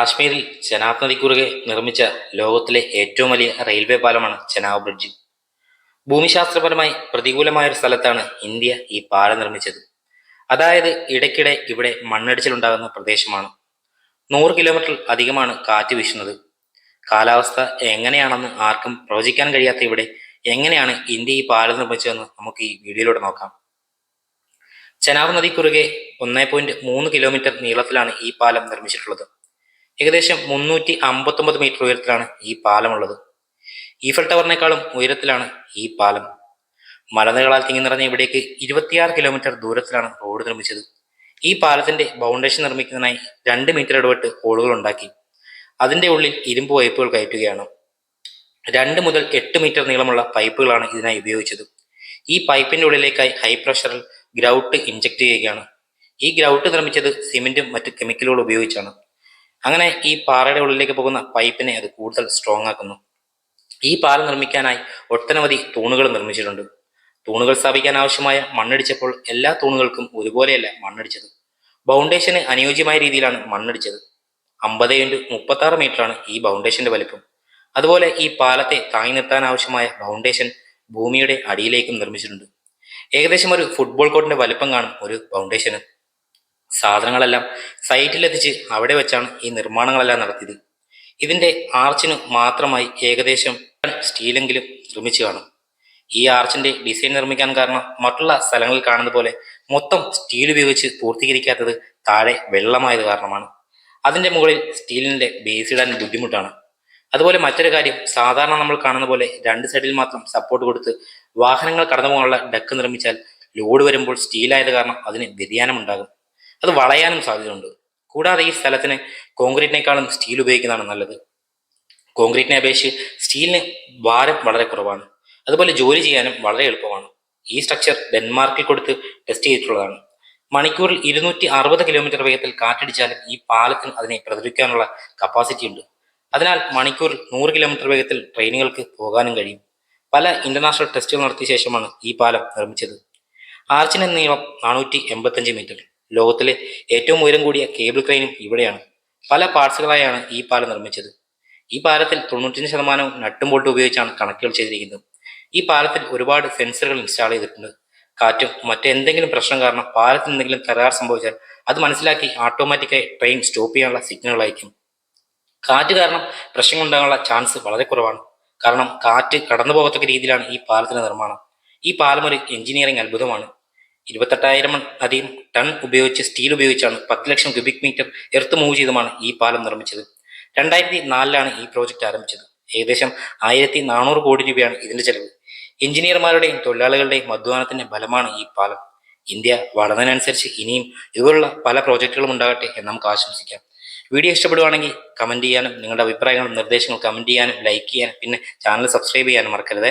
കാശ്മീരിൽ ചെനാബ് നദിക്കുറുകെ നിർമ്മിച്ച ലോകത്തിലെ ഏറ്റവും വലിയ റെയിൽവേ പാലമാണ് ചെനാബ് ബ്രിഡ്ജ്. ഭൂമിശാസ്ത്രപരമായി പ്രതികൂലമായ ഒരു സ്ഥലത്താണ് ഇന്ത്യ ഈ പാലം നിർമ്മിച്ചത്. അതായത് ഇടയ്ക്കിടെ ഇവിടെ മണ്ണിടിച്ചിലുണ്ടാകുന്ന പ്രദേശമാണ്. നൂറ് കിലോമീറ്റർ അധികമാണ് കാറ്റ് വീശുന്നത്. കാലാവസ്ഥ എങ്ങനെയാണെന്ന് ആർക്കും പ്രവചിക്കാൻ കഴിയാത്ത ഇവിടെ എങ്ങനെയാണ് ഇന്ത്യ ഈ പാലം നിർമ്മിച്ചതെന്ന് നമുക്ക് ഈ വീഡിയോയിലൂടെ നോക്കാം. ചെനാബ് നദി കുറുകെ ഒന്നേ പോയിന്റ് മൂന്ന് കിലോമീറ്റർ നീളത്തിലാണ് ഈ പാലം നിർമ്മിച്ചിട്ടുള്ളത്. ഏകദേശം മുന്നൂറ്റി അമ്പത്തൊമ്പത് മീറ്റർ ഉയരത്തിലാണ് ഈ പാലമുള്ളത്. ഈഫൽ ടവറിനേക്കാളും ഉയരത്തിലാണ് ഈ പാലം. മലനിരകളാൽ തിങ്ങി നിറഞ്ഞ ഇവിടേക്ക് ഇരുപത്തിയാറ് കിലോമീറ്റർ ദൂരത്തിലാണ് റോഡ് നിർമ്മിച്ചത്. ഈ പാലത്തിന്റെ ബൗണ്ടേഷൻ നിർമ്മിക്കുന്നതിനായി രണ്ട് മീറ്റർ ഇടപെട്ട് ഹോളുകൾ ഉണ്ടാക്കി. അതിന്റെ ഉള്ളിൽ ഇരുമ്പ് പൈപ്പുകൾ കയറ്റുകയാണ്. രണ്ട് മുതൽ എട്ട് മീറ്റർ നീളമുള്ള പൈപ്പുകളാണ് ഇതിനായി ഉപയോഗിച്ചത്. ഈ പൈപ്പിന്റെ ഉള്ളിലേക്കായി ഹൈ പ്രഷറിൽ ഗ്രൗട്ട് ഇഞ്ചക്ട് ചെയ്യുകയാണ്. ഈ ഗ്രൗട്ട് നിർമ്മിച്ചത് സിമെന്റും മറ്റ് കെമിക്കലുകളും ഉപയോഗിച്ചാണ്. അങ്ങനെ ഈ പാറയുടെ ഉള്ളിലേക്ക് പോകുന്ന പൈപ്പിനെ അത് കൂടുതൽ സ്ട്രോങ് ആക്കുന്നു. ഈ പാലം നിർമ്മിക്കാനായി ഒട്ടനവധി തൂണുകൾ നിർമ്മിച്ചിട്ടുണ്ട്. തൂണുകൾ സ്ഥാപിക്കാൻ ആവശ്യമായ മണ്ണടിച്ചപ്പോൾ എല്ലാ തൂണുകൾക്കും ഒരുപോലെയല്ല മണ്ണടിച്ചത്. ബൗണ്ടേഷന് അനുയോജ്യമായ രീതിയിലാണ് മണ്ണടിച്ചത്. അമ്പത് ഇന്റു മുപ്പത്തി ആറ് മീറ്ററാണ് ഈ ബൗണ്ടേഷന്റെ വലിപ്പം. അതുപോലെ ഈ പാലത്തെ താങ്ങി നിർത്താൻ ആവശ്യമായ ബൗണ്ടേഷൻ ഭൂമിയുടെ അടിയിലേക്കും നിർമ്മിച്ചിട്ടുണ്ട്. ഏകദേശം ഒരു ഫുട്ബോൾ കോർട്ടിന്റെ വലിപ്പം കാണും ഒരു ബൗണ്ടേഷന് സാധനങ്ങളെല്ലാം സൈറ്റിലെത്തിച്ച് അവിടെ വെച്ചാണ് ഈ നിർമ്മാണങ്ങളെല്ലാം നടത്തിയത്. ഇതിന്റെ ആർച്ചിന് മാത്രമായി ഏകദേശം സ്റ്റീലെങ്കിലും നിർമ്മിച്ചു കാണും. ഈ ആർച്ചിന്റെ ഡിസൈൻ നിർമ്മിക്കാൻ കാരണം മറ്റുള്ള സ്ഥലങ്ങളിൽ കാണുന്ന പോലെ മൊത്തം സ്റ്റീൽ ഉപയോഗിച്ച് പൂർത്തീകരിക്കാത്തത് താഴെ വെള്ളമായത് കാരണമാണ്. അതിന്റെ മുകളിൽ സ്റ്റീലിന്റെ ബേസ് ഇടാൻ ബുദ്ധിമുട്ടാണ്. അതുപോലെ മറ്റൊരു കാര്യം സാധാരണ നമ്മൾ കാണുന്ന പോലെ രണ്ട് സൈഡിൽ മാത്രം സപ്പോർട്ട് കൊടുത്ത് വാഹനങ്ങൾ കടന്നു പോകാനുള്ള ഡക്ക് നിർമ്മിച്ചാൽ ലോഡ് വരുമ്പോൾ സ്റ്റീലായത് കാരണം അതിന് വ്യതിയാനം ഉണ്ടാകും അത് വളയാനും സാധ്യതയുണ്ട്. കൂടാതെ ഈ സ്ഥലത്തിന് കോൺക്രീറ്റിനേക്കാളും സ്റ്റീൽ ഉപയോഗിക്കുന്നതാണ് നല്ലത്. കോൺക്രീറ്റിനെ അപേക്ഷിച്ച് സ്റ്റീലിന് ഭാരം വളരെ കുറവാണ്. അതുപോലെ ജോലി ചെയ്യാനും വളരെ എളുപ്പമാണ്. ഈ സ്ട്രക്ചർ ഡെൻമാർക്കിൽ കൊടുത്ത് ടെസ്റ്റ് ചെയ്തിട്ടുള്ളതാണ്. മണിക്കൂറിൽ ഇരുന്നൂറ്റി അറുപത് കിലോമീറ്റർ വേഗത്തിൽ കാറ്റടിച്ചാലും ഈ പാലത്തിന് അതിനെ പ്രതിരോധിക്കാനുള്ള കപ്പാസിറ്റി ഉണ്ട്. അതിനാൽ മണിക്കൂറിൽ നൂറ് കിലോമീറ്റർ വേഗത്തിൽ ട്രെയിനുകൾക്ക് പോകാനും കഴിയും. പല ഇന്റർനാഷണൽ ടെസ്റ്റുകൾ നടത്തിയ ശേഷമാണ് ഈ പാലം നിർമ്മിച്ചത്. ആർച്ചിന് നീളം നാനൂറ്റി എൺപത്തഞ്ച് മീറ്റർ. ലോകത്തിലെ ഏറ്റവും ഉയരം കൂടിയ കേബിൾ ക്രെയിനും ഇവിടെയാണ്. പല പാർട്സുകളായാണ് ഈ പാലം നിർമ്മിച്ചത്. ഈ പാലത്തിൽ തൊണ്ണൂറ്റഞ്ച് ശതമാനവും നട്ടും ബോൾട്ടും ഉപയോഗിച്ചാണ് കണക്കുകൾ ചെയ്തിരിക്കുന്നത്. ഈ പാലത്തിൽ ഒരുപാട് സെൻസറുകൾ ഇൻസ്റ്റാൾ ചെയ്തിട്ടുണ്ട്. കാറ്റും മറ്റെന്തെങ്കിലും പ്രശ്നം കാരണം പാലത്തിൽ എന്തെങ്കിലും തകരാർ സംഭവിച്ചാൽ അത് മനസ്സിലാക്കി ഓട്ടോമാറ്റിക്കായി ട്രെയിൻ സ്റ്റോപ്പ് ചെയ്യാനുള്ള സിഗ്നലുകൾ അയക്കും. കാറ്റ് കാരണം പ്രശ്നങ്ങൾ ഉണ്ടാകാനുള്ള ചാൻസ് വളരെ കുറവാണ്. കാരണം കാറ്റ് കടന്നു പോകത്തക്ക രീതിയിലാണ് ഈ പാലത്തിന്റെ നിർമ്മാണം. ഈ പാലം ഒരു എഞ്ചിനീയറിംഗ് അത്ഭുതമാണ്. ഇരുപത്തെട്ടായിരം അധികം ടൺ ഉപയോഗിച്ച് സ്റ്റീൽ ഉപയോഗിച്ചാണ് പത്ത് ലക്ഷം ക്യൂബിക് മീറ്റർ എർത്ത് മൂവ് ചെയ്തുമാണ് ഈ പാലം നിർമ്മിച്ചത്. രണ്ടായിരത്തി നാലിലാണ് ഈ പ്രോജക്റ്റ് ആരംഭിച്ചത്. ഏകദേശം ആയിരത്തി നാനൂറ് കോടി രൂപയാണ് ഇതിന്റെ ചെലവ്. എഞ്ചിനീയർമാരുടെയും തൊഴിലാളികളുടെയും അധ്വാനത്തിന്റെ ഫലമാണ് ഈ പാലം. ഇന്ത്യ വളർന്നതിനനുസരിച്ച് ഇനിയും ഇതുപോലുള്ള പല പ്രോജക്റ്റുകളും ഉണ്ടാകട്ടെ എന്ന് നമുക്ക് ആശംസിക്കാം. വീഡിയോ ഇഷ്ടപ്പെടുവാണെങ്കിൽ കമന്റ് ചെയ്യാനും നിങ്ങളുടെ അഭിപ്രായങ്ങളും നിർദ്ദേശങ്ങളും കമന്റ് ചെയ്യാനും ലൈക്ക് ചെയ്യാനും പിന്നെ ചാനൽ സബ്സ്ക്രൈബ് ചെയ്യാനും മറക്കരുത്.